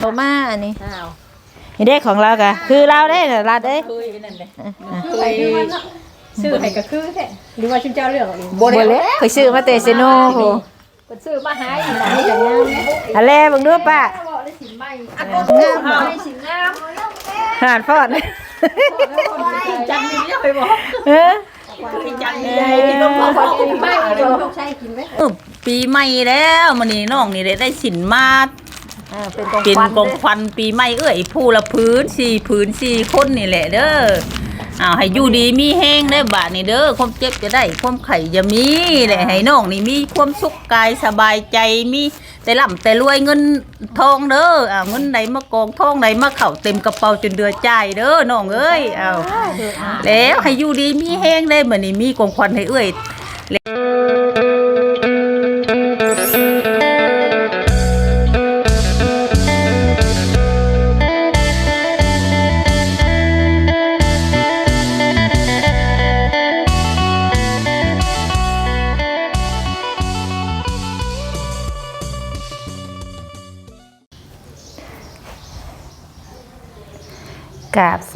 โทมาอันนี้อ้าวนี่เด็กของเรากะคือเราได้น่ะรัดเอ้ยคุยนั่นเลยไปดูมันเนาะซื้อให้ก็คือแท้หรือว่าชุนเจ้าเรื่องอะไรบ่เลยเคยซื้อมาเตซิโนโหก็ซื้อมาหาอีหลานนี่ก็งามนะอะแลเบิ่งดูป้าบอกได้สินใหม่อันก็งามบ่ได้สินงามหานฟอดจังนี่ไปบอกเออจังนี่ที่น้องพ่อบ่สินใหม่เดี๋ยวใช้กินไหมปีใหม่แล้วมันนี่น้องนี่ได้ได้สินมา เออเป็นกองเป็นควันกองควันปีใหม่เอ้ยผู้ละพื้นสี่พื้นสี่คนนี่แหละเด้ออ้าวให้อยู่ดีมีแห้งได้อบาทนี่เด้อความเจ็บจะได้ความไข่จะมีแหละให้น้องนี่มีความสุขกายสบายใจมีแต่ล่ำแต่รวยเงินทองเด้ออ้าวเงินไหนมากองทองไหนมาเข่าเต็มกระเป๋าจนเดือใจายเด้อน้องเอ้ยอ้าวแล้วให้อยู่ดีมีแห้งได้เหมือนนี่มีกองควันให้เอ้ยกรา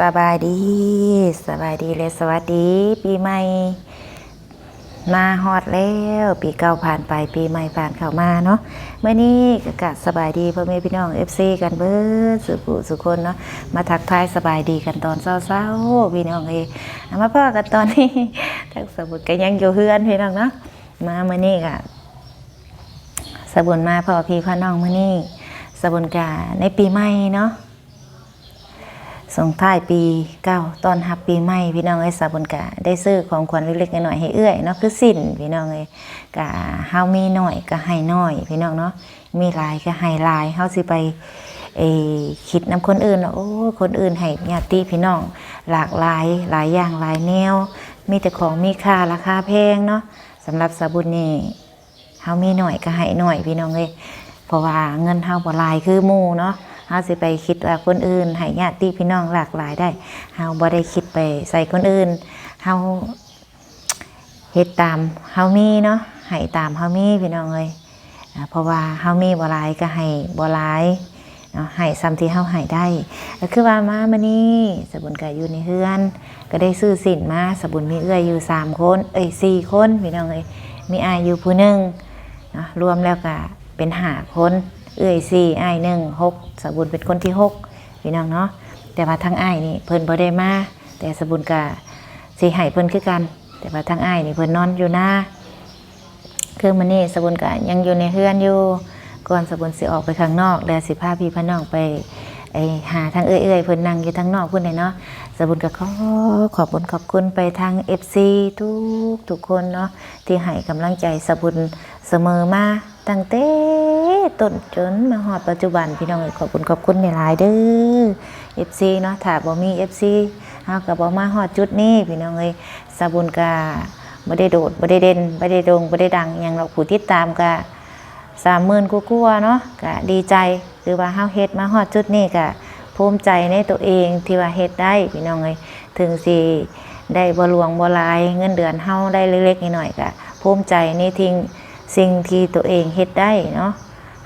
สบายดี สบายดีเลยสวัสดี ปีใหม่ มาฮอดแล้ว ปีเก่าผ่านไปปีใหม่ผ่านเข้ามาเนาะเมื่อนี้ก็กะสบายดีพ่อแม่พี่น้อง FC กันเบิดสุขุสุคนเนาะมาทักทายสบายดีกันตอนเช้าๆพี่น้องเอยมาพ่อกันตอนนี้ทักสมุดก็ยังอยู่เฮือนพี่น้องเนาะมาเมื่อนี้กะสบุญมาพ่อพี่พ่อน้องเมื่อนี้สบุญกะในปีใหม่เนาะ ส่งท้ายปีเก้าตอนรับปีใหม่พี่น้องเอ้ยสาบุญกะได้ซื้อของขวัญเล็กๆน้อยๆให้เอื้อยเนาะคือสิ้นพี่น้องเอ้ยกะเฮามีน้อยก็ให้น้อย พี่น้องเนาะมีลายก็ให้ลายเฮาสิไปเอคิดนํคนอื่นเนาะโอ้คนอื่นให้ญาติพี่น้อง หลากหลายหลายอย่างหลายแนว มีแต่ของมีค่าราคาแพงเนาะสำหรับสาบุญนี่เฮามีน้อยก็ให้น้อยพี่น้องเอ้ยเพราะว่าเงินเฮาบ่หลายคือหมู่เนาะ เฮาสิไปคิดว่าคนอื่นให้ญาติพี่น้องหลากหลายได้เฮาบ่ได้คิดไปใส่คนอื่นเฮาเฮ็ดตามเฮามีเนาะให้ตามเฮามีพี่น้องเอ้ยเพราะว่าเฮามีบ่หลายก็ให้บ่หลายเนาะให้ซ้ำที่เฮาให้ได้ก็คือว่ามามื้อนี้สบุญก็อยู่ในเฮือน ก็ได้ซื้อสินมาสบุญมีเอื้อยอยู่สามคนเอ้ยสี่คนพี่น้องเอ้ยมีอายอยู่ผู้หนึงเนาะรวมแล้วก็เป็นหาคน เอื้อยสี่อ้ายหนึ่งหกสบุญเป็นคนที่หกพี่น้องเนาะแต่ว่าทั้งอ้ายนี่เพิ่นบ่ได้มาแต่สบุญกะสิให้เพิ่นคือกัน แต่ว่าทั้งอ้ายนี่เพิ่นนอนอยู่หน้าคือมื้อนี้สบุญกะยังอยู่ในเฮือนอยู่ก่อนสบุญสิออกไปข้างนอก แล้วสิพาพี่พาน้องไปไอหาทางเอื้อยๆเพิ่นนั่งอยู่ทางนอกพุ่นเลยเนาะสบุญก็ขอขอบคุญขอบคุณไปทาง FC ทุกทุกคนเนาะที่ให้กำลังใจสบุญเสมอมา ตั้งแต่ต้นจนมาฮอดปัจจุบันพี่น้องเอ้ยขอบคุณขอบคุณหลายๆเด้อ FC เนาะถ้าบ่มี FC เฮาก็บ่มาฮอดจุดนี้พี่น้องเอ้ยสบุญก็บ่ได้โดดบ่ได้เด่นบ่ได้โด่งบ่ได้ดังอหยังหรอกผู้ติดตามก็สามหมื่นกว่าๆเนาะก็ดีใจหรือว่าเฮาเฮ็ดมาฮอดจุดนี้ก็ภูมิใจในตัวเองที่ว่าเฮ็ดได้พี่น้องเอ้ยถึงสิได้บ่หลวงบ่หลาย เงินเดือนเฮาได้เล็กๆน้อยๆก็ภูมิใจในทิ้ง สิ่งที่ตัวเองเฮ็ดได้เนาะ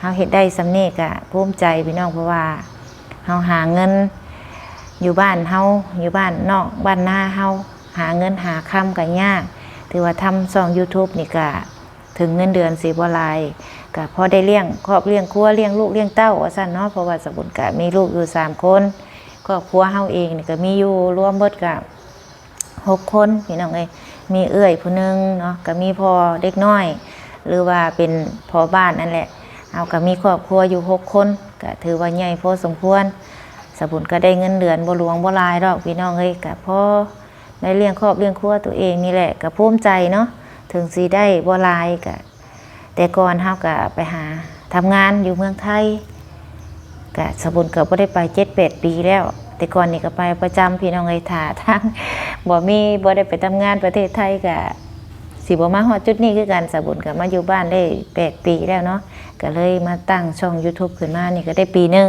เฮาเฮ็ดได้สำเนีกก็ภูมิใจพี่น้องเพราะว่าเฮาหาเงินอยู่บ้านเฮาอยู่บ้านนอกบ้านหน้าเฮาหาเงินหาค่ำก็ยากถือว่าทำช่อง YouTube นี่ก็ถึงเงินเดือนสิบ่หลายก็พอได้เลี้ยงครอบเลี้ยงครัวเลี้ยงลูกเลี้ยงเต้าว่าซั่นเนาะเพราะว่าสมุนกะมีลูกอยู่สามคนครอบครัวเฮาเองนี่ก็มีอยู่รวมเบิดกับหกคนพี่น้องเอ้ยมีเอื้อยผู้หนึงเนาะก็มีพ่อเด็กน้อย หรือว่าเป็นพ่อบ้านนั่นแหละ เอาก็มีครอบครัวอยู่หกคนก็ถือว่าใหญ่พอสมควรสบุญก็ได้เงินเดือนบ่หลวงบ่ลายดอกพี่น้องเอ้ยก็พอได้เลี้ยงครอบเลี้ยงครัวตัวเองนี่แหละก็ภูมิใจเนาะถึงสิได้บ่ลายก็แต่ก่อนเฮาก็ไปหาทำงานอยู่เมืองไทยก็สบุญก็บ่ได้ไปเจ็ดแปดปีแล้ว แต่ก่อนนี่ก็ไปประจำพี่น้องเอ้ยถ่าทางบ่มีบ่ได้ไปทำงานประเทศไทยก็ สิบ่มาฮอดจุดนี้คือกันสบุญก็มาอยู่บ้านได้แปดปีแล้วเนาะก็เลยมาตั้งช่อง YouTube ขึ้นมานี่ก็ได้ปีหนึ่ง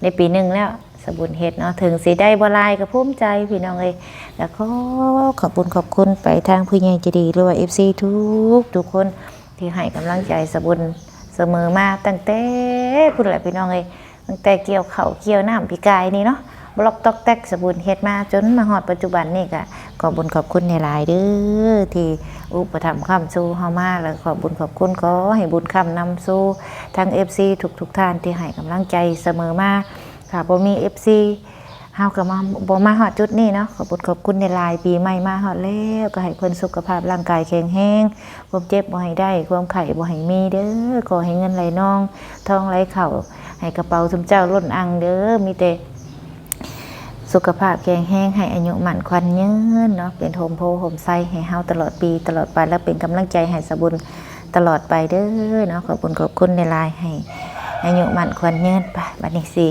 ได้ปีหนึ่งแล้วสบุญเฮ็ดเนาะถึงสิได้บ่ลายก็ภูมิใจพี่น้องเอ้ยแล้วก็ขอบคุณขอบคุณไปทางผู้ใหญ่ใจดีหรือว่า FC ทุกทุกคนที่ให้กำลังใจสบุญเสมอมาตั้งแต่พุ่นแหละพี่น้องเอ้ยตั้งแต่เกี่ยวเข่าเกี่ยวน้ำปีกายนี่เนาะ บล็อกตอกแตกสบุนเฮ็ดมาจนมาฮอดปัจจุบันนี่ก็ขอบุญขอบคุณในหลายเด้อที่อุปถัมภ์คำสู่เฮามาแล้วขอบุญขอบคุณขอให้บุญคำนำสู่ทาง FC ทุกๆท่านที่ให้กำลังใจเสมอมาค่ะบ่มี FC เฮาก็มาบ่มาฮอดจุดนี้เนาะขอบุญขอบคุณในหลายปีใหม่มาฮอดแล้วก็ให้เพิ่นสุขภาพร่างกายแข็งแรงความเจ็บบ่ให้ได้ความไข้บ่ให้มีเด้อขอให้เงินไหลนองทองไหลเข้าให้กระเป๋าสมเจ้าล้นอังเด้อมีแต่ สุขภาพแข็งแรงให้อายุหมันควันยืนเนาะเป็นโฮมโพโฮมไซให้เฮาตลอดปีตลอดไปและเป็นกำลังใจให้สบุญตลอดไปเด้อเนาะขอบคุณขอบคุณในไลน์ให้อายุหมันควันยืนไปบัดนี้สิ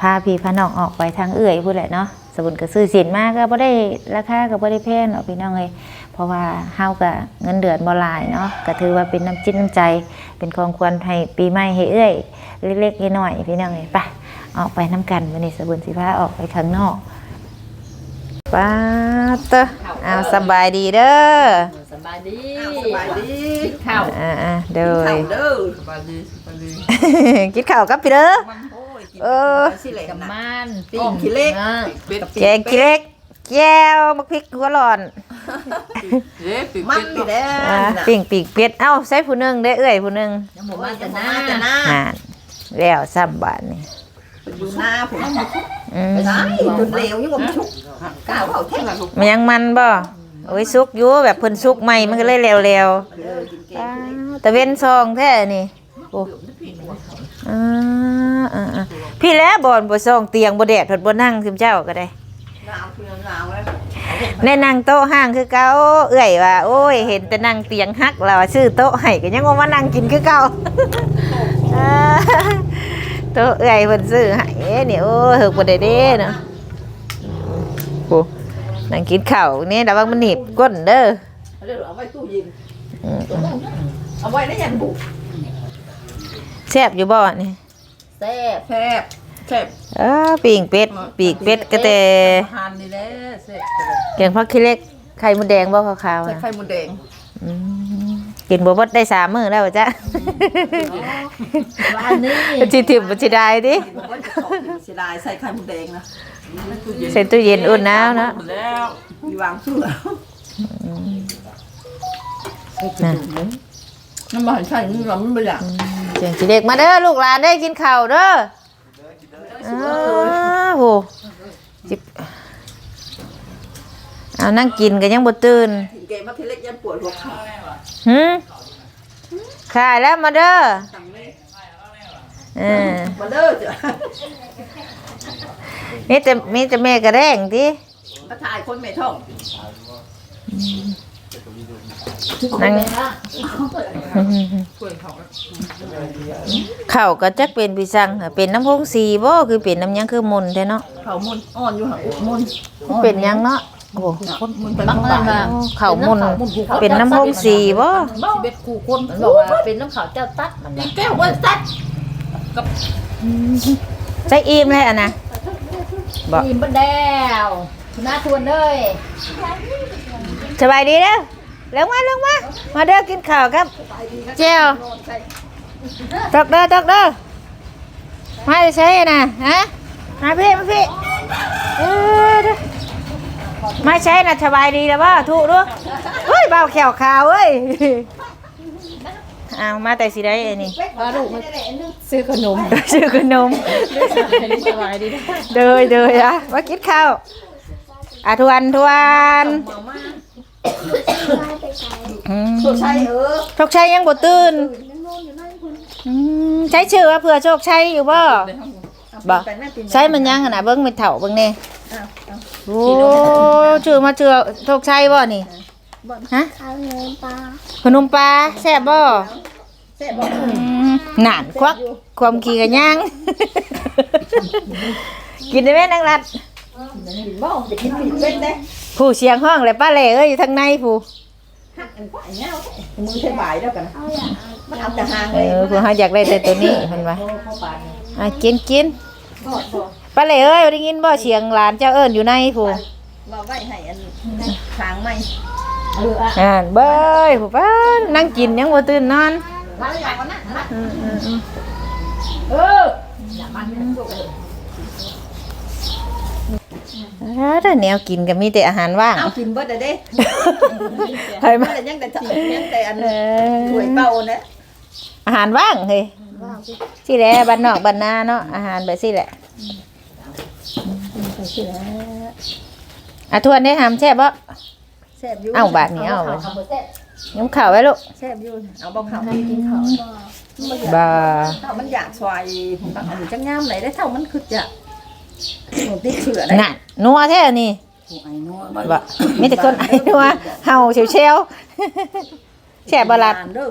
พาพี่พาน้องออกไปทางเอื่อยพูดแหละเนาะสบุญก็ซื้อสินมากก็บ่ได้ราคาก็บ่ได้แพงเนาะพี่น้องเอ้ยเพราะว่าเฮาก็เงินเดือนบ่หลายเนาะก็ถือว่าเป็นน้ำจิตน้ำใจ เป็นของควรให้ปีใหม่ให้เอื้อย เล็กๆน้อยๆพี่น้องเอ้ยไป ออกไปน้ำกันวันนี้สบุญสิพาออกไปข้างนอกป้าเตอเอาสบายดีเด้อสบายดีสบายดีข้าวอ่าอ่าเด้อเข่าเด้อสบายดีสบายดีกินข้าวกับพี่เด้อมันโอ้ยกินเออสิเหล็กกับนะมันปิ้งขี้เล็กอ่าเป็ดแกงขี้เล็กแก้วมะพริกหัวหลอนเด้ปิ้งมันนี่แหละอ่าปิ่งปีกเป็ดเอ้าใส่ผู้หนึงได้อเอื้อยผู้หนึงน้ำหมูมาแต่หหน้าน้าแต่หน้าอ่าแล้วซ้ำบาทนี่ อยู่หน้าผมอืมไปได้จนเหลวยังผมชุกก้าวเขาแท่งละลูกมันยังมันบ่โอ้ยสุกอยู่แบบเพิ่นสุกใหม่มันก็เลยเร็วเออกินเก่ๆอ้างวแต่เว้นซองแท้นี่โอ้อ่าอ่าอ่าพี่แล้วบ่อนบ่ซองเตียงบ่แดดเพิ่นบ่นั่งซิมเจ้าก็ได้ หนาวเพื่อนหนาวแล้วในนั่งโต๊ะห้างคือเก่าเอื้อยว่า โอ้ย เห็นแต่นั่งเตียงฮักแล้วว่าซื้อโต๊ะให้ก็ยังว่ามานั่งกินคือเก่าอ่า โต๊ะเอื้อยเพิ่นซื้อให้นี่โอ้ยเฮิกบ่ได้เด้เนาะโอ้นั่งกินข้าวนี่ระวังมันหนีบก้นเด้อเดี๋ยวเอาไว้ตู้เย็นอืมเอาไว้ในยันบุกแซ่บอยู่บ่นี่แซ่บแซ่บแซ่บอ้าปีกเป็ดปีกเป็ดก็แต่ทานนี่แหละแซ่บแกงผักขี้เหล็กไข่มดแดงบ่ขาวๆใส่อะไข่มดแดงอืม กินบ่หมดได้สามมื้อแล้วจ้ะวันนี้สิถิ่มบ่สิได้ติผมว่าจะขอกินเสียดายใส่ไข่มดแดงนะใส่ตู้เย็นอุ่นหนาวเนาะแล้วมีวางเสื้อน่ะน้ำมันใช่นี่เราไม่อยากเสียงสิเด็กมาเด้อลูกหลานได้กินข้าวเด้ออ้าวโหจิบเอานั่งกินก็ยังบ่ตื่นถึง เกมว่าพี่เล็กยันปวดหัวเข่าหึขายแล้วมาเด้อเออมาเด้อจ้ะมีแต่มีแต่แม่กระแดงติมาถ่ายคนไม่ท่องนั่งข้าวก็จักเป็นพี่สั่งเป็นน้ำพงสีบ่คือเป็นน้ำหยังคือมนต์แท้เนาะเขามุนอ่อนอยู่ห่างอุมุนเป็นหยังเนาะ โอ้มุนเป็นบางบ้านั้นมาข้าวมุนเป็นน้ำพงสีบ่ชีวิตคู่คนมันบอกว่าเป็นน้ำขาวเจ้าตัดมันตีแก้ววันสัตว์ใส่อิ่มเลยอะนะบ่อิ่มบ่แล้วหน้าทวนเลยสบายดีเด้อลงมาลงมามาเด้อกินข้าวครับเจียวตกเด้อตกเด้อมาใช้น่ะฮะมาพี่มาพี่เออ เด้อมาใช้น่ะสบายดีแล้วบ่ถูกด้วยเฮ้ยเบาแขวขาวเว้ยอ้าวมาแต่สิได้อันนี้พาลูกมาซื้อขนมชื่อขนมสบายดีเดยเดยอะมากินข้าวอะทวนทวนอืมตัวใช่เออโชคชัยยังบ่ตื่นอืมใช้ชื่อว่าเผื่อโชคชัยอยู่บ่บ่ใช้มันยังขนาดเบิ่งไม่เถ่าเบิ่งแน่ โอ้ชื่อมาชื่อโชคชัยบ่นี่ฮะข้าวเนื้อปลาขนมปลาแซ่บบ่แซ่บบอกอืมนานควักความขี้กันยังกินได้ไหมนางรัดบอกจะกินปีกเป็ดได้ผู้เสียงห้องเลยป้าเล่เอ้ยอยู่ทางในผู้หักอันกว่าเงามือเทบายแล้วกันเอาอย่างมันเอาแต่หางเอเลยอผู้เฮาอยากได้แต่ตัวนี้เพิ่นว่าอะกินกิน ป้าเล่เอ้ยได้ยินบ่เสียงหลานเจ้าเอิ้นอยู่ในผู้มาไว้ให้อันทางไหมอ่านเบ้ยผู้ป้านั่งกินยังบ่ตื่นนอนมาอย่างวันนั้นเออเออแต่แนวกินก็มีแต่อาหารว่างเอากินเบิดเด้เฮ้ยมัมานยังแต่ยังแต่อันเอถ้วยอเป่านะอาหารว่างเฮ้ยสิแหละบ้านนอกบ้านนาเนาะอาหารแบบสิแหละ อะทวนได้หามแช่บบ่ แซ่บอยู่เอาบาทนี้เอาไปย้ำข่าวไว้ลูกแซ่บอยู่เอาบ่ข้าวกินข้าวบ่าถ้ามันอยากสวายผมตักอันนี้จังงามไหนได้เท่ามันคือจะผมติดเชื้อได้นั่นนัวแท้นี่ไอ้นัวบ่มีแต่คนไอ้นัวเฮาเชียวๆแช่บลัดเด้อ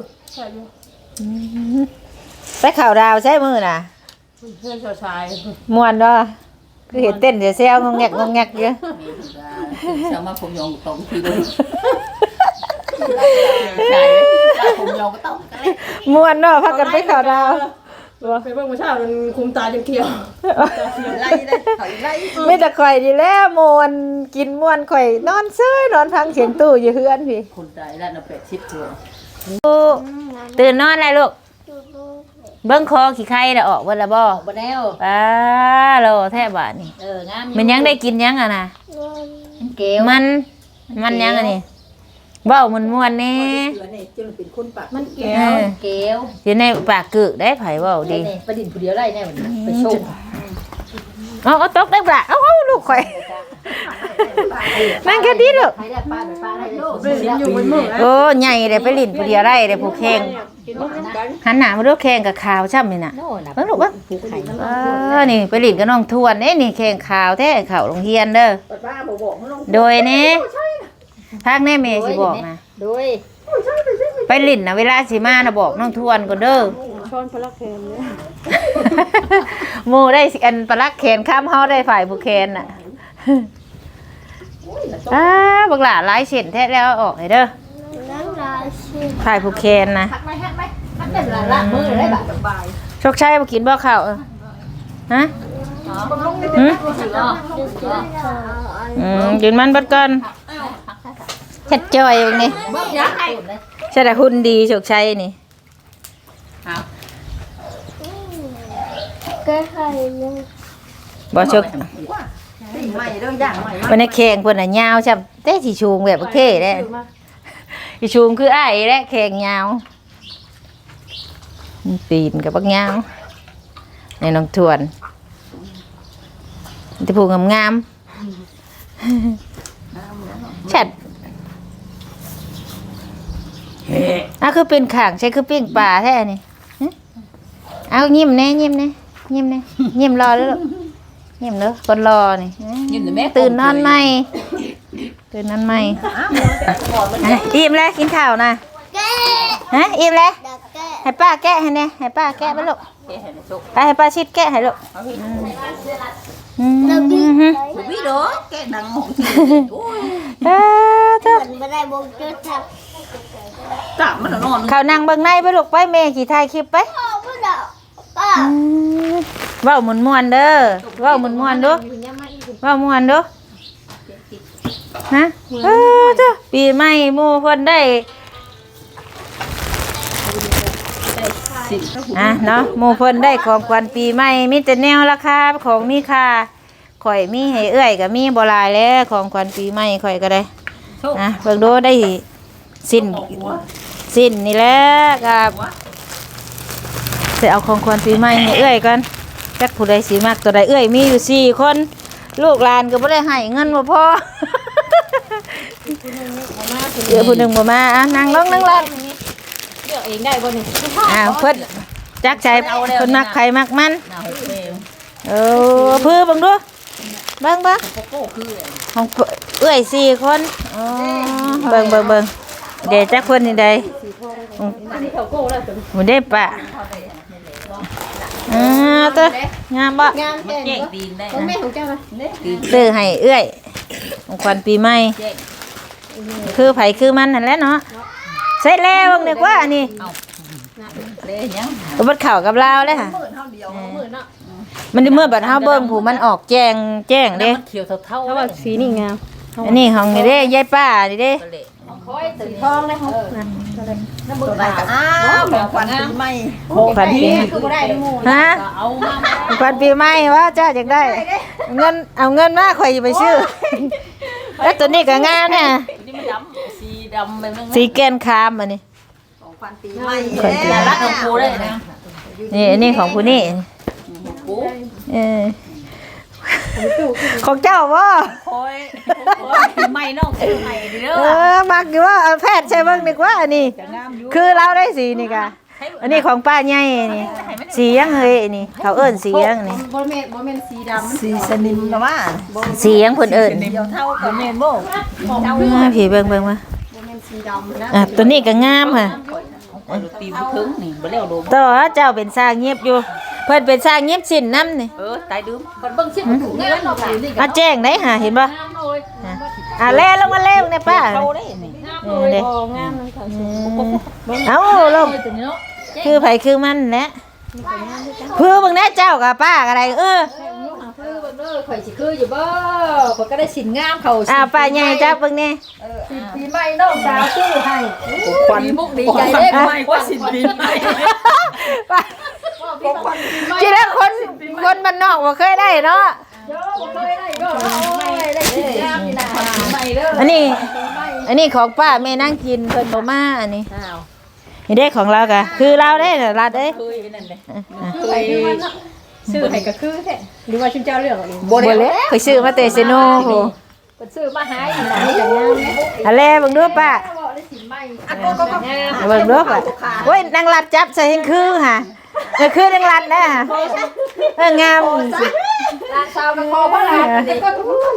ไปข่าวดาวใช่มือน่ะ เพื่อนชายม่วนเนาะ คือเห็นเต้นเสียวๆงงแงกงงแงกอยู่เช้ามาผมยองตรงทีเดียวใช่ผมยองก็ต้องม่วนเนาะพักกันไปข่าวดาวตัวไปเบิ่งมาเช้ามันคุมตาจนเขียวไล่ได้ถอยไล่ไม่แต่ข่อยดีแล้วม่วนกินม่วนข่อยนอนเซ้ยนอนฟังเสียงตู้อยู่เฮือนพี่คนใจแล้วนะเป็ดชิดตัวตื่นนอนเลยลูก เบิ่งคอขี้ไข่น่ะออกเบิ่ละบ่บ่แล้วป้าโลแท้บาดนี่เอองามมันยังได้กินยังอะนะเกลมัน มันยังอันนี้เว้ามันม่วนแน่เสือนี่จนเป็นคนปากมันเกเอลอเกลอยู่ในปากกึกได้ไผเว้าดีไปดินผู้เดียวได้แน่วันนี้ไปชมเอาเอาตกได้ปะเอาเอาลูกข่อยนั่งแค่นี้ลูกใครได้ป้าไปป้าได้ลูกอยู่บนมือโอ้ใหญ่เลยไปลิ้นผู้เดียวได้เลยผู้แข่ง หันหน้ามาดูแข่งกับขาวช่ำนี่น่ะ โน่น่ะเบิ่งลูกเบิ่ง ผู้ไข่เออนี่ไปลิ้นกับน้องทวนเอ้นี่แข่งขาวแท้เขาโรงเรียนเด้อปัดบ้าบ่บอกมันลงโดยนี่ทางแน่เมย์สิบอกนะโดยไปลิ้นนะเวลาสิมานะบอกน้องทวนก่อนเด้อ ช้อนพลักแคนเนี่ยหมู่ได้สิอันปลักแขนข้ามเฮาได้ฝ่ายผู้แขนน่ะอ้าบักหลาหลายเส้นแท้แล้วเอาออกให้เด้อ ฝ่ายผู้แขนนะหักไหมหักไหมมันเป็นละละมือได้แบบสบายโชคชัยบ่กินบ่ข้าวเออฮะหืมอืมกินมันเบัดก่อนเฮ็ดจ้อยเบิ่งนี่บ่ยักให้ใช่แต่หุ่นดีโชคชัยนี่ครับบ่โชคตีใหม่เรื่องอย่างใหม่วันนี้แข่งเพิ่นน่ะยาวช่ำแต่สิชูงแบบโอเคเด้ สิชูงคืออ้ายแหละแข่งยาวตีนกับบักยาวในน้องทวนที่ผูกงามๆแชดอะคือเป็นข่างใช่คือปิ้งปลาแท้นี่หึเอายิ้มแน่ยิ้มแน่ยิ้มแน่ยิ้มรอแล้วลูกยิ้มเด้อคนรอนี่ยืนแม่ตื่นนอนใหม่ ตื่นนอนใหม่อะอิ่มแล้วกินข้าวนะฮะอิ่มแล้วให้ป้าแกะให้แน่ให้ป้าแกะไปลูกไปให้ป้าชิดแกะให้ลูกอืมอืมบ่มีดอกแกดังหงสิโอ้ยเอ้อเถอะไม่ได้บงจุดครับกะมันนอนข้าวนั่งเบิ่งในไปลูกไปแม่ขี่ถ่ายคลิปไปพ่อพูดเด้อป้าอืมเว้าม่วนๆเด้อเว้าม่วนๆเด้อเว้าม่วนเด้อ ฮะเออเถอะปีใหม่หมู่เพิ่นได้สิอะเนาะหมู่เพิ่นได้ของขวัญปีใหม่มีแต่แนวราคาของมีค่าข่อยมีให้เอื้อยก็มีบ่หลายแล้วของขวัญปีใหม่ข่อยก็ได้โชคอะเบิ่งดูได้สิ้นสิ้นนี่แหละครับสิเอาของขวัญปีใหม่ให้เอื้อยก่อนจักผู้ใดสิมักตัวใดเอื้อยมีอยู่สี่คน ลูกหลานก็บ่ได้ให้เงินบ่พอ เดี๋ยวผู้หนึงบ่มาอะนั่งลงนั่งลงเลือกเองได้บ่นี่อ่าเพิ่นจักใจเพิ่นมักไผมักมันหน้าหกเมลเออเพื่อเบังดูเบังเบังโกโก้คือของเอื้อยสี่คนอ๋อเบิ่งเบิ่งเบิ่งเดี๋ยวจักเพิ่นนี่ใดที่เขาโก้แล้วตัวหมูได้ปะอ่าเตัวงามบ่งามแค่แจ้นี้งตีนได้ของแม่ของเจ้าไหมซื้อให้เอื้อยของขวัญปีใหม่ คือไผคือมันนั่นแหละเนาะเสร็จแล้วเบิ่งดีกว่าอันนี้เลยยังก็บ่เข้ากับลาวเลยค่ะเปิดเท่าเดียวมือเนาะมันได้เมื่อบัดเฮาเบิ่งผู้มันออกแจ้งแจ้งเด้มันเขียวเท่าถ้าว่าสีนี่งามอันนี้ของนี่เด้ยายป้านี่เด้ๆเลยอสีทองเลยเขาน้ำบุญตาอ้าวของขวัญปีใหม่ขวัญปีคือบ่ได้หมู่ฮะเอามาขวัญปีใหม่ว่าเจ้าอยากได้ เงินเอาเงินมาข่อยจะไปชื่อแล้วตัวนี้ก็งามเนี่ยนี่มันดำสีดำแบบนั้นสีแกนคามอันนี้ของขวัญปีใหม่ขวัญปีใหม่รักของกูได้นะนี่อันนี้ของผู้นี่กูเออของเจ้าว่าคอยไม่นอกซื้อให้เด้อเออมักอยู่ว่าเอาแพทย์ใช่เบ้างดีกว่าอันนี้ คือเราได้สีนี่กะอันนี้ของป้าใหญ่นี่สียังเฮ้ยนี่ เขาเอิ้นสียังนี่บ่แม่นบ่แม่นสีดำสีสนิมนะว่าสียังเพิ่นเอิ้นเดียวเท่ากับเมนโบอ่าผีเบิ่งเบิ่งมาบ่แม่น สีดำนะอะตัวนี้ก็งามค่ะคอยตีบุถึงนี่บ่แล้วโดมต่อเจ้าเป็นสร้างเงียบอยู่ เพิ่นเป็นสร้างเงียบสินน้ำนี่เออตายดื้มเบิ่งสิมันถูกงานเนาะค่ะนี่มาแจ้งได้หาเห็นบ่อะแล่ลงมาเล่เนี่ยป้าเขาได้นี่เออเด้งามเลยค่ะเอ้าลงคือไผคือมันแหละเพื่อเบิ่งแน่เจ้ากับป้าอะไรเออคื อเบิ่งเด้อข่อยสิคืออยู่บ่ข่อยก็ได้สินงามเขาอ่าป้าใหญ่จับเบิ่งแน่ปีใหม่น้องสาวซื้อให้ควันมุกดีใจได้ไม่ว่าสิปีใหม่ป้าคิดว่าคนคนบ้านนอกบ่เคยได้เนาะเด้อบ่เคยได้ก็ได้สินงามนี่นะปีใหม่เด้ออันนี้ อันนี้ของป้าแม่นั่งกินเพิ่นบ่มาอันนี้อ้าวนี่เด้ของเรากะคือเราได้น่ะรัดเอ้ ยเคยนั่นเลยซื้อให้ก็คือแท้หรือว่าชุนเจ้าเลือกเอาเองบ่เลยเคยซื้อมาแต่เซโนโหเพิ่นซื้อมาให้นี่นะนี่ก็งามแม่อะแลเบิ่งดูป้าได้สินใหม่เบิ่งดูป้าโอ้ยนางรัดจับใส่เฮงคือค่ะเออคือนางรัดนะเอองามสิร้านสาวก็พอพระลานนี่ก็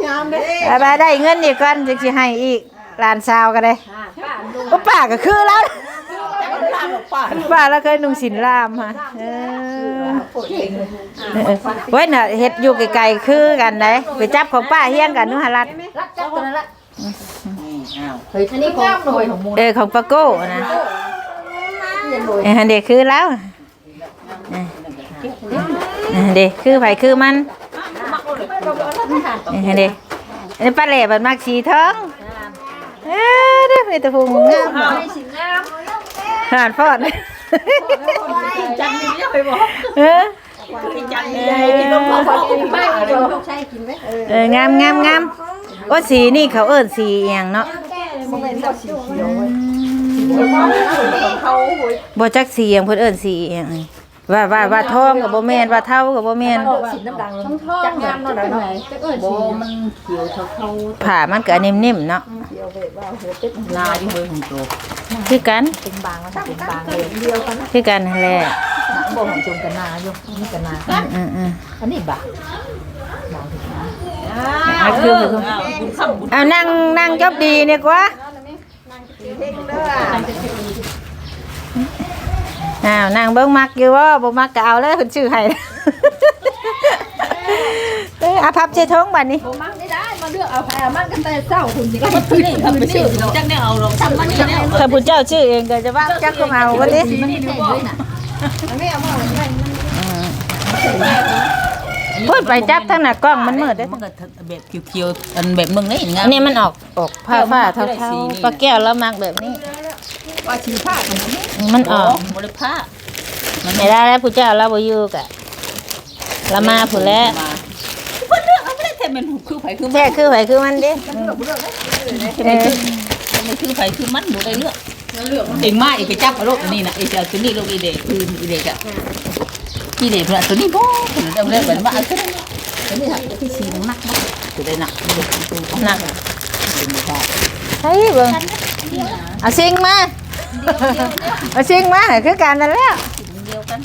งามเด้ไปๆได้เงินอีกก่อนจึงสิให้อีกหลานสาวก็ได้ป้าดูโอ้ป้าก็คือแล้ว ป้าแล้วเคยนุ่งสินรามค่ะเออเออเว้ยน่ะเฮ็ดอยู่ไกลๆคือกันได้ไปจับของป้าเฮียงกันนุหรัตรักจับตัวนั้นละอ้าวเฮ้ยอันนี้ของหน่วยของมูลเออของปาโก้นะเออเด็กคือแล้วเออเออเด็กคือไผคือมันเออเด็กอันนี้ป้าแหล่บัดมักสีทองเออเด้อมีแต่พุงงามได้สินงาม หานฟอดจังนี่ยังไปบอกเออจังเอนี่กินนมอพ่อกินไปกินลูกชายกินไหมเออเอองามงามงามโอ้สีนี่เขาเอิ้นสีอหย่างเนาะมันเป็นสีเขียวเขาโหยบ่จักสีอหย่างเพิ่นเอิ้นสีอหย่างนี้ว่าว่าว่าทองก็บ่แม่นว่าเท่าก็บ่แม่นสีน้ำดังจักงามเนาะเนาะจักเอิ้นโบสีมันเขียวเท่าเขาผ่ามันก็นิ่มๆเนาะเขียวแบบว่าหัวเป็ดลาอยู่เฮ้ยของโต คือกันเป็นบางมันเป็นบางเลยเดียวกันคือกันนั่นแหละบ่หันชมกันนาอยู่นี่กันนาอืมอืมอันนี้บางอ่าคือคืออ้าวบุญคำบุญเอานั่งนั่งจบดีเนี่ยกว่าอ้าวนั่งเบิ่งมักอยู่ว่าบ่มักก็เอาแล้วเพิ่นชื่อให้เอ้ยอาพับใช้ท้องบัดนี้ผมมักไม่ได้มา เลือกเอาแพรมันกันแต่เศร้าคุณนี่ก็คือนี่ทำไปชื่อจังได้เอาหรอกทำมันนี่เนี่ยถ้าผู้เจ้าชื่อเองก็จะว่าจักก็เอาบ่ติมันไม่ได้ด้วยน่ะไม่เอามาไม่พูดไปจับทั้งหน้ากล้องมันมืดเด้มันก็แบบเขียวๆอันแบบมึงนี่งาอัมนนี้มันออกออกผ้าฟ้าเท่าๆปลาแก้วแล้วมักแบบนี้ว่าชีผ้ากันนี่มันออกบริผ้ามันไม่ได้แล้วผู้เจ้าเราบ่อยู่กะละมาผู้แล้ว เพิ่นเลือกเอาไม่ได้แต่มันคือไผคือมัแท้นคือไผคือมันเด้เออมันคือไผคือมันบ่ได้เลือกเลือกเองมาอีกไปจับเอาโลกนี่น่ะไอ้เจ้าตัวนี้โลกอีเด็กคืออีเด็กอะอีเด็กเพิ่นตัวนี้บ่เพิ่นเอาเรื่องแบบว่าเอาตัวนี้ตัวนี้ค่ะที่สีนักบ่ตัวได้หนักบ่ได้ตัวหนักเป็นบ่ได้เฮ้ยเบิ่งเอาซิงมาเอาซิงมาคือการนั่นแล้วเดียวกัน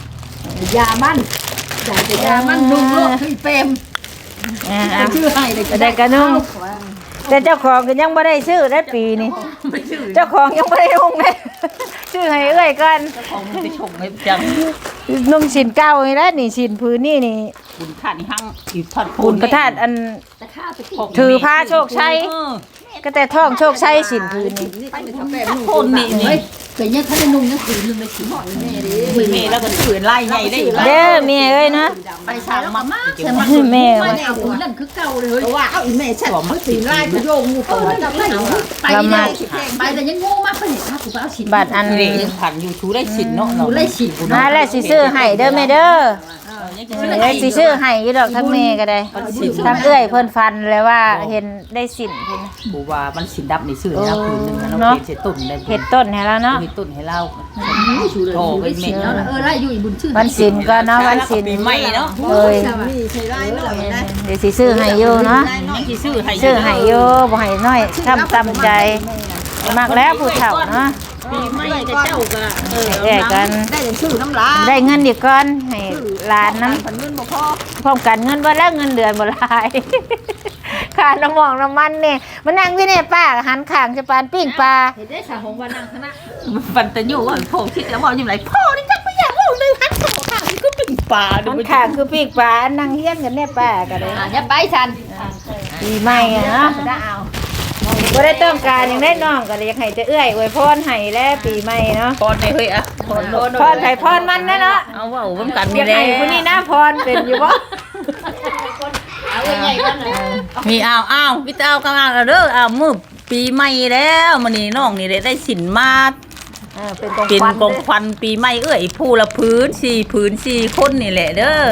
ยามันยาจะยามันนุ่มโลกคือเปรม อ่าชื่อให้เลยๆได้กระนุ่งแต่เจ้าของก็ยังบ่ได้ซื้อได้ปีนี้ไม่ชื่อเจ้าของยังบ่ได้นุ่งเลยซื้อให้เอ้อยก่อนของมันไปชงให้จังนุ่งสินเก่านี่แหละนี่สินพื้นนี่นี่บุญท่านหั่งอีทอดบุญประทานอันตะข้าตะกี้ถือผ้าโชคชัยก็แต่ท่องโชคชัยสินพื้นนี่ ไปทำแบบนุ่มคนนี่นี่ เนี่ยถ้าได้นุ่งยังผืนนึงเลยถือหมอนแม่ดิมือเมย์แล้วก็ถือไล่ไงได้อยู่เด้อแม่เอ้ยนะไปสามมามาใช่มาแม่มาว่าแนวผืนนั่นคือเก่าเลยเฮ้ยว่าเอาแม่ฉันมันสีลายคือโยงงูตัวจับไล่ไปได้ไปแต่ยังงูมากไปเห็นถ้ากูเอาชิ้นบัตรอันนี้ผ่านอยู่ชูได้สินเนาะกูได้ฉีดมาแล้วสิซื้อให้เด้อแม่เด้อ เอ้ยสิซื้อให้อยู่ดอกทั้งแม่ก็ได้ทั้งเอื้อยเพิ่นฟันแล้วว่าเห็นได้สินเพิ่น บูว่ามันสินดับในซื่อนะคืนนึงนะเนาะเนาะเห็ดตุ่นได้เฮ็ดต้นให้แล้วเนาะเห็ดตุ่นให้เราชูเลยเออไล่อยู่อีบุญชื่อวันศิลก็เนาะวันศิลปีใหม่เนาะเอ้ยมีใช้ไล่หน่อยนะเดี๋ยวสิซื้อให้อยู่เนาะยังสิซื้อให้ซื้อให้อยู่บ่ให้น้อยทำตามใจมากแล้วผู้เฒ่าเนาะ ปีใหม่แต่เจ้าก็เออแยกกัน ได้ยังชื่อน้ำลายได้เงินอีกก่อนให้หลานน้ผันเงินบ่พอำพร้อมกันเงินบ่แล้วเงินเดือนบ่หลายค่าน้ำมองน้ำมันนี่มานั่งอยู่นี่ป้าหันข้างจะปานปิ้งปลาเห็นได้สาหงวันนั่งคณะฟันตะยู่ว่าพ่อคิดแล้วบอกยังไงพ่อนี่จักไม่อยากบอกเลยฮักโตข้างนี่ก็เป็นป่าดูมันมันข้างคือปิ้งปลานั่งเฮียนกันเนี่ยป้าก็ได้อ่าอย่าไปฉันปีใหม่อะเนาะได้เอา บ่ได้ต้องการหยังได้น้องก็เลยอยากให้แต่เอื้อยอวยพรให้แล้วปีใหม่เนาะพอในเฮ้ยอะพอโดนพรไผพรมันนะเนาะเอาว่าผมกันอนี่ยากแหละให้ผู้นี้นะพรเป็นอยู่บ่เอาใหญ่กันนะมีอ้าวอ้าวพี่เจ้าก็อ้าวเด้ออ้าวมือปีใหม่แล้วมันนี่น้องนี่ได้ได้สินมาเออเป็นกองเป็นควันกองควันปีใหม่เอ้ยผู้ละพื้นสี่พื้นสี่คนนี่แหละเด้อ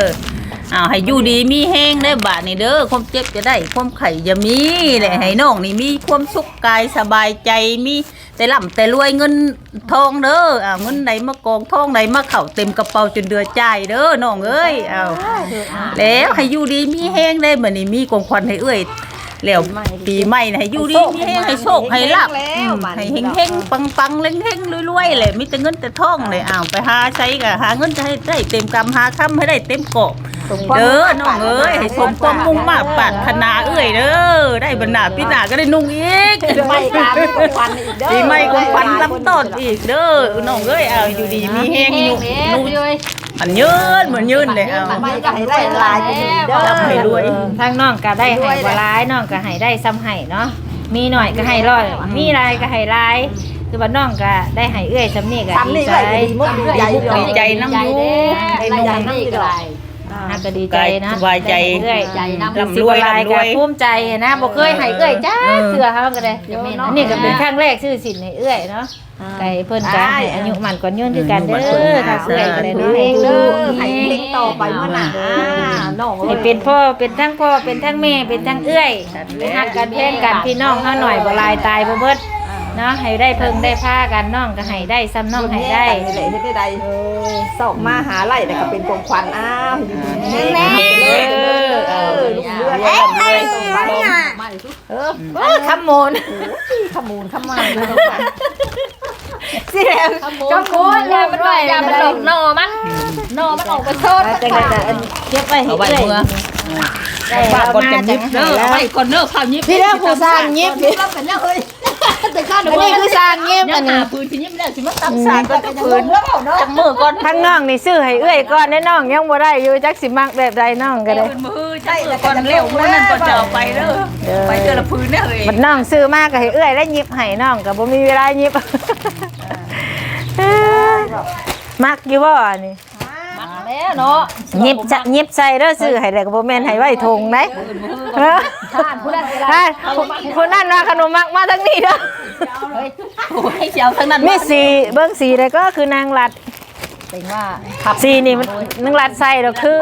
อ้าวให้อยู่ดีมีแห้งได้บาทนี่เด้อความเจ็บจะได้ความไข่จะมีแหละให้น้องนี่มีความสุขกายสบายใจมีแต่ล่ำแต่รวยเงินทองเด้ออ้าวเงินไหนมากองทองไหนมาเข่าเต็มกระเป๋าจนเดือจ่ายเด้อน้องเอ้ยอ้าวแล้วให้อยู่ดีมีแห้งได้เหมือนนี่มีกองควันให้เอ้ยแล้วปีใหม่น่ะให้อยู่ดีมีแห้งให้โชคให้ลาบอืมให้เฮงเฮงๆปังปังๆเล็งเฮงๆรวยๆเลยมีแต่เงินแต่ทองเลยอ้าวไปหาใช้ก็หาเงินจะให้ได้เต็มกำหาค่ำให้ได้เต็มกอบ เด้อน้องเอ้ยให้สมความมุ่งมากปรารถนาเอ้ยเด้อได้บรรดาพี่หนาก็ได้นุ่งอีกไม่กาเป็นกองควันอีกเด้อปีใหม่กองควันลำต้นอีกเด้อน้องเอ้ยเอาอยู่ดีมีแห้งอยู่นุ่งมันยืนเหมือนยืนเลยเอาไม่ก็ให้ได้ลายกันเด้อร่ำให้รวยทางน้องก็ได้ให้บ่ร้ายน้องก็ให้ได้ซ้ำให้เนาะมีหน่อยก็ให้ร้อยมีหลายก็ให้หลายคือว่าน้องก็ได้ให้เอื้อยซ้ำนี่ก็ทำดีนี่ใจก็ดีมุกใหญ่ดีใจน้ำอยูได้นุ่งนี่ก็ได้ น่าก็ดีใจนะสบายใจได้เอื้อยใจน้ำร่ำสิรบวยลายร่ำรก็วยภูมิใจนะบ่เคยให้เอื้อยจ้าเออเสือเฮาก็ได้อันนี้ก็เป็นครั้งแรกชื่อสินให้เอื้อยเนาะไก่เพิ่นก็ให้อายุมันก่อนยืนคือกันเด้อถ้าเอื้อยก็ได้เนาะเองเด้อให้ให้เล็กต่อไปเมื่อหนาน้องให้เป็นพ่อเป็นทั้งพ่อเป็นทั้งแม่เป็นทั้งเอื้อยฮักกันแพงกันพี่น้องเฮาหน่อยบ่ลายตายบ่เบิด เนาะให้ได้เพิ่งได้ผ้ากันน้องก็ให้ได้ซ้ำน้องให้ได้นี่แหละที่ได้ใดสอบมาหาไล่แต่ก็เป็นกองควันอ้าวอยู่ดีแม่เด้อเอาลูกเลือดเอ้ยเอ้ยมาเลยเออเออคำมนขมูลขมาเลยสิแล้วจอมคูณแล้วมันไว้อย่ามันหลอกนอมันนอมันออกไปโทษแต่ก็จะเก็บไว้ให้เอาไว้เอื้อยเมื่อได้บ้านเอาก่อนมาจะจายิกบให้เด้อแล้วเอาไว้ก่อนเด้อข้าวยิบพี่เด้อผู้สร้างยิบนี่รับกันเนี่ยเฮ้ย แต่ข้าอันนี้คือสร้างยิบยัอังนหานี้ปืนที่ยิบแล้วสิมาตับสารก็จะฝืปืนนแล้วเปล่าเนาะจังมือก่อนทั้งน้องนี่ซื้อให้เอื้อยก่อนแน่น้องยังบ่ได้อยู่จักสิมักแบบใดน้องก็ได้ปืนมือจังมือก่อนเร็วมือนั่นก็จะเอาไปเด้อไปเจอละปืนแน่เลยบัดน้องซื้อมาก็ให้เอื้อยแล้วหยิบให้น้องก็บ่มีเวลาหยิบมักอยู่บ่นี่มา แล้วเนาะหยิบจะหยิบใส่เด้อซื้อให้แล้วก็บ่แม่นให้ไว้ทงได้เออท่านผู้นั้นเวลาท่านคนนั้นว่าขนมมักมาทั้งนี้เด้อโอ้ยเจ้าทั้งนั้นมีสีเบิ่งสีเลยก็คือนางรัดเป็นว่าสีนี่มันนางรัดใส่ดอกคือ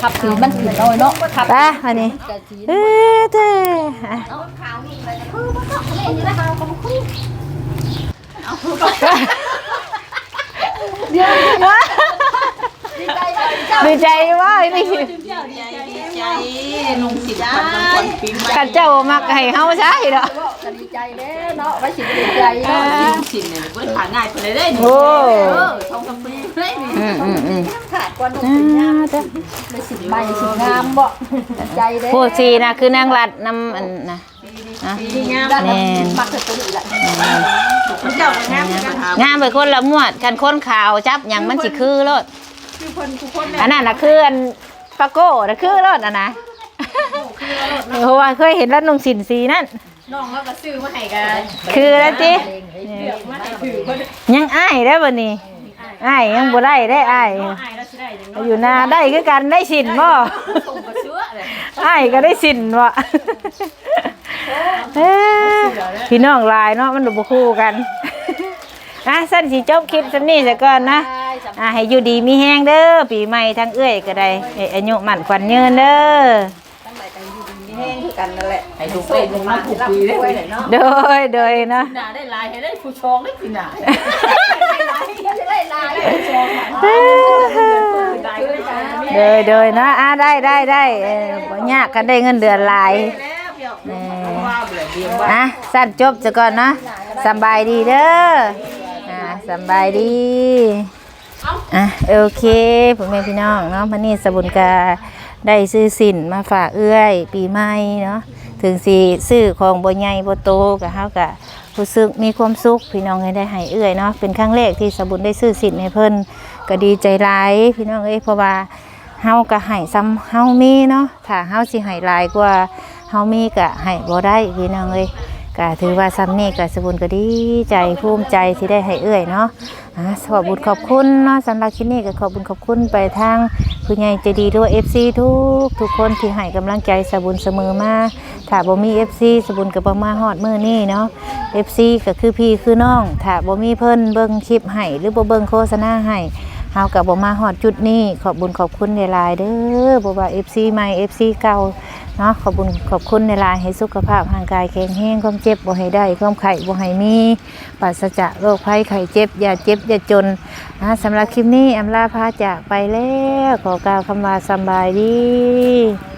ขับถือมันถือน้อยเนาะขับไปอันนี้เอ้อเด้อดีใจว่านี่ใจนุ่งสิบพันบา งคนปีใหม่กันเจ้ามักให้เฮาใช่เนาะดีใจแล้วเนาะไว้สิดีใจสินเนี่ยก็หาง่ายไปเลยได้โอ้ทองคำปีเลยอืมอืมอืมขาดกว่านุ่มอ่าเด้อไปสิใบสิงามบ่ใจเด้ผู้สีนะคือนางรัดนำอันนะ อะดีงามแม่นมักจะตัวนี้แหละเจ้าก็งามกันหางามไปคนละหมวดกันคนขาวจับหยังมันสิคือรถอันนั้นน่ะคืออันปะโก้น่ะคือรถอะนะเพราะว่าเคยเห็นแล้วนุ่งสินสีนั่นน้องเราก็ซื้อมาให้กันคือแล้วจิเลือกมาให้ถือคนยังอ้ายได้อบ่นี่อ้ายยังบ่ได้ได้อ้ายน้องอายเราสิได้จังเนาะอยู่นาได้คือกันได้สินบ่ส่งกระเชื้อเลยอ้ายก็ได้สินบ่ เอ้อพี่น้องหลายเนาะมันบ่คู่กัน อะสั้นสิจบคลิปซั่นนี้ซะก่อนนะ อะให้อยู่ดีมีแฮงเด้อปีใหม่ทั้งเอื้อยก็ได้ให้อายุมั่นขวัญยืนเด้อให้ถูกเล่นมาถูกปีได้เนาะโดยโดยเนาะหน้าได้ลายให้ได้ผู้ชองได้ปีหน้าโดยโดยเนาะอะได้ได้ได้เออบ่ยากกันได้เงินเดือนหลายเอะสั้นจบซะก่อนเนาะสบายดีเด้ออ่าสบายดีอะโอเคพ่อแม่พี่น้องเนาะวันนี้สบุญกาได้ซื้อสินมาฝากเอื้อย ปีใหม่เนาะถึงสิซื้อของบ่ใหญ่บ่โตก็เฮาก็รู้สึกมีความสุขพี่น้องให้ได้ให้เอื้อยเนาะเป็นครั้งแรกที่สบุญได้ซื้อสินให้เพิ่นก็ดีใจหลายพี่น้องเอ้ยเพราะว่าเฮาก็ให้ซ้ำเฮามีเนาะถ้าเฮาสิให้หลายกว่าามีก็ให้บ่ได้พี่น้องเอ้ยก็ถือว่าซ้ำนี่ก็สบุญก็ดีใจภูมิใจที่ได้ให้เอื้อยเนาะขอบบุญขอบคุณเนาะสำหรับคลิปนี้ก็ขอบบุญขอบคุณไปทางผู้ใหญ่ใจดีด้วย FC ทุกทุกคนที่ให้กำลังใจสบุญเสมอมาถ้าบ่มี FC สบุญก็บ่มาฮอดมือนี้เนาะ FC ก็คือพี่คือน้องถ้าบ่มีเพิ่นเบิ่งคลิปให้หรือบ่เบิ่งโฆษณาให้ เฮากับ่มาฮอดจุดนี้ ขอบบุญขอบคุณในลายเด้อบ่ว่า FC ใหม่ FC เก่าเนาะขอบบุญขอบคุณในลายให้สุขภาพร่างกายแข็งแรงความเจ็บบ่ให้ได้ความไข่บ่ให้มีปราศจากโรคภัยไข้เจ็บ อย่าเจ็บ อย่าจนนะสำหรับคลิปนี้อำลาพาจากไปแล้ว ขอกล่าวคำว่าสบายดี